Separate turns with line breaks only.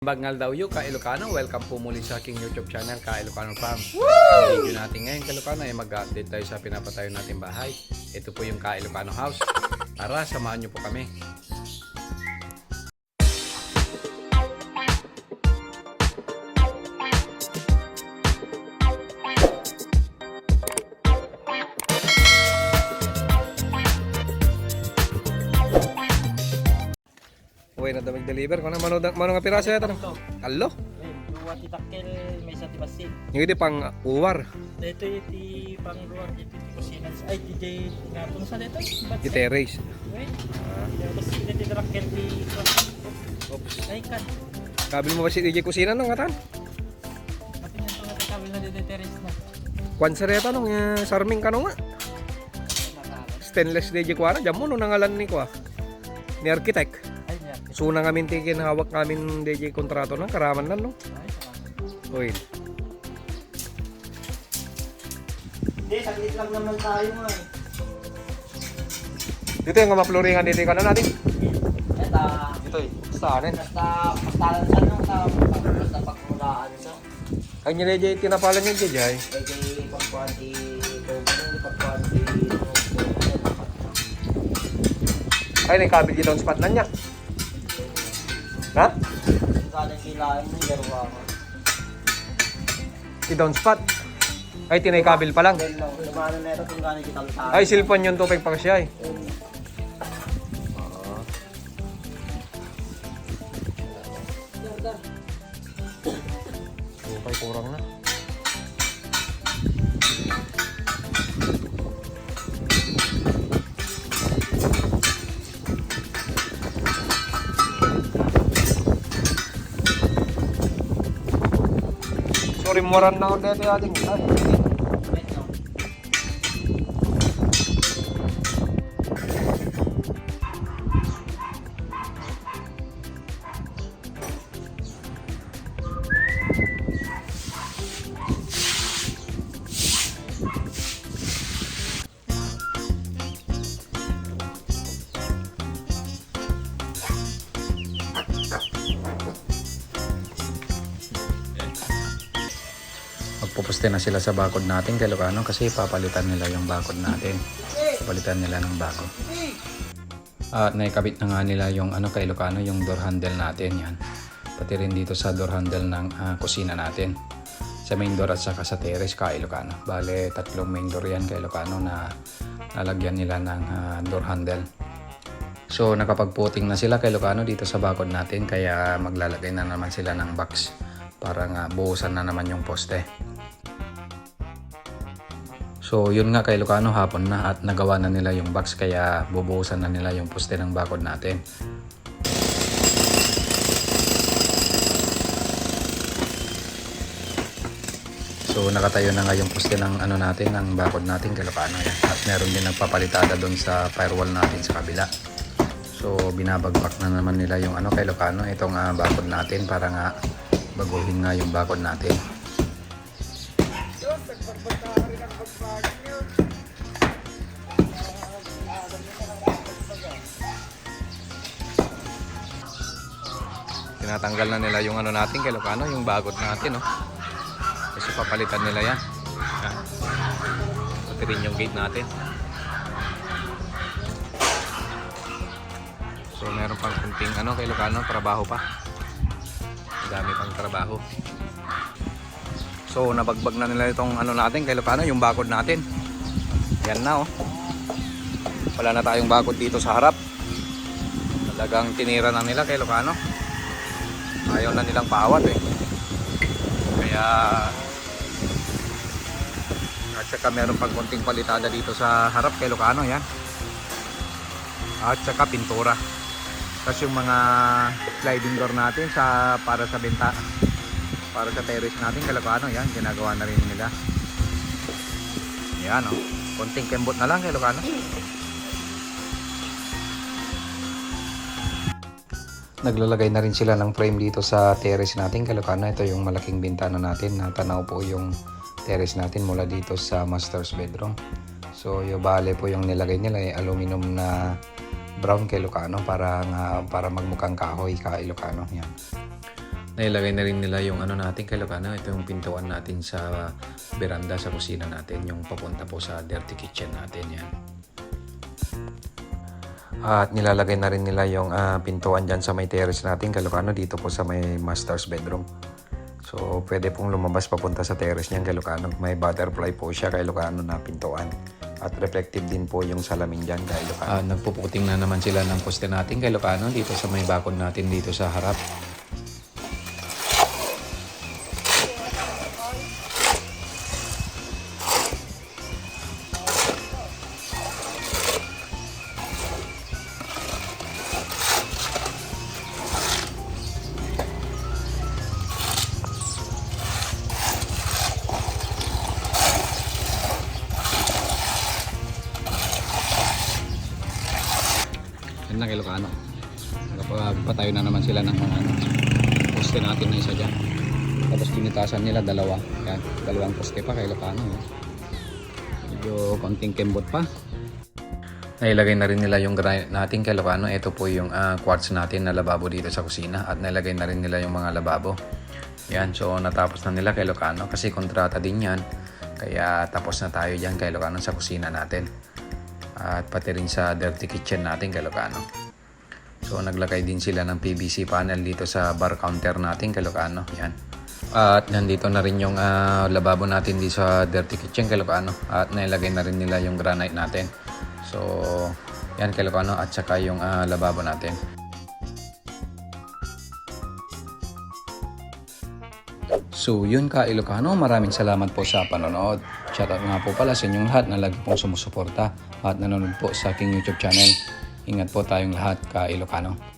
Bagnal daw yung ka Ilocano. Welcome po muli sa aking YouTube channel, Ka Ilocano Farm. Ang video natin ngayon, ka Ilocano, ay mag-update tayo sa pinapatayo natin bahay. Ito po yung Ka Ilocano House. Tara, samahan niyo po kami. Uy, na damig deliver. Kung na mano, mano nga piraso yata. no? Alo?
Dua ti takkel may sa tibasin.
Yung iti pang uwar.
Dito iti pangruan dito ti kusinan. Ay DJ ngapon sa dito.
Di terrace.
Wait. Tapos dito ti takkel ti
Oops.
Ay kan.
Kabil mo ba si DJ Kusina nung atan?
Pati nga ito nga kabil na dito terrace na.
Kwan sa reta nung uh, sarming kano nga. Stainless DJ Kuara. Diyan mo nung nangalan ni Kwa. Ni architect.
Ay niya.
So na ngamin tikin hawak namin DJ kontrato ng karaman nan no. Uy.
Hindi, saglit lang naman tayo mo eh.
Dito yung mapluringan dito ka na natin.
Eta,
Dito eh. Saan eh?
basta pastalan sa nung sa basta pagmulaan sa.
Ay ni DJ tinapalan yung DJ.
Ay kay pagkuhan ti pagkuhan pagkuhan ti
Ay nang kabil dito ang spot na niya. Ha?
Galing kilain ng garwa ko.
Si down spot. Ay tinay kabil pa lang.
Lumano na ito kung gano'y kitang tayo.
Ay cellphone yung tupig pang siya eh. Okay, kurang na. Sorry, moran na ako dito ating ay. Magpupuste na sila sa bakod natin kay Lucano kasi papalitan nila yung bakod natin. Papalitan nila ng bago. At naikabit na nga nila yung ano kay Lucano, yung door handle natin yan. Pati rin dito sa door handle ng ah, kusina natin. Sa main door at saka sa terrace kay Lucano. Bale, tatlong main door yan kay Lucano na nalagyan nila ng ah, door handle. So nakapagputing na sila kay Lucano dito sa bakod natin kaya maglalagay na naman sila ng box para nga buhusan na naman yung poste. So yun nga kay Lucano hapon na at nagawa na nila yung box kaya bubuhusan na nila yung poste ng bakod natin. So nakatayo na nga yung poste ng ano natin, ng bakod natin kay Lucano. At meron din nagpapalitada doon sa firewall natin sa kabila. So binabagpak na naman nila yung ano kay Lucano, itong ah, bakod natin para nga baguhin nga yung bakod natin. Tinatanggal na nila yung ano natin kay Lucano, yung bakod natin, no. Kasi papalitan nila yan. Yan. Pati rin yung gate natin. So meron pang kunting ano kay Lucano, trabaho pa. Dami pang trabaho. So nabagbag na nila itong ano natin kay Lucano, yung bakod natin. Yan na oh. Wala na tayong bakod dito sa harap. Talagang tinira na nila kay Lucano. Ayaw na nilang paawat eh. Kaya at saka meron pang konting palitada dito sa harap kay Lucano yan. At saka pintura. Tapos yung mga sliding door natin sa para sa benta para sa terrace natin kalapano yan ginagawa na rin nila. Yan o oh. konting kembot na lang kay Lucano naglalagay na rin sila ng frame dito sa terrace natin kay Lucano ito yung malaking bintana natin. Natanaw po yung terrace natin mula dito sa master's bedroom. So yung bale po yung nilagay nila ay aluminum na brown kay Lucano para nga para magmukhang kahoy ka Ilocano. Yan Nailagay na rin nila yung ano natin kay Lucano. Ito yung pintuan natin sa veranda sa kusina natin. Yung papunta po sa dirty kitchen natin yan. At nilalagay na rin nila yung ah, pintuan dyan sa may terrace natin kay Lucano dito po sa may master's bedroom. So, pwede pong lumabas papunta sa terrace niyan kay Lucano. May butterfly po siya kay Lucano na pintuan. At reflective din po yung salamin dyan kay Lucano. Ah, nagpuputing na naman sila ng poste natin kay Lucano dito sa may bakod natin dito sa harap. Yan na kay Lucano. Nakapatayo na naman sila ng ano, poste natin na isa dyan. Tapos pinitasan nila dalawa. Yan, dalawang poste pa kay Lucano. eh. Medyo konting kembot pa. Nailagay na rin nila yung granite natin kay Lucano. Ito po yung ah, quartz natin na lababo dito sa kusina. At nailagay na rin nila yung mga lababo. Yan, so natapos na nila kay Lucano kasi kontrata din yan. Kaya tapos na tayo dyan kay Lucano sa kusina natin. At pati rin sa dirty kitchen natin kay Lucano. So naglagay din sila ng PVC panel dito sa bar counter natin kay Lucano. Yan. At nandito na rin yung ah, lababo natin dito sa dirty kitchen kay Lucano. At nailagay na rin nila yung granite natin. So yan kay Lucano at saka yung ah, lababo natin. So yun ka Ilocano, maraming salamat po sa panonood. Shoutout nga po pala sa inyong lahat na lagi pong sumusuporta at nanonood po sa aking YouTube channel. Ingat po tayong lahat ka Ilocano.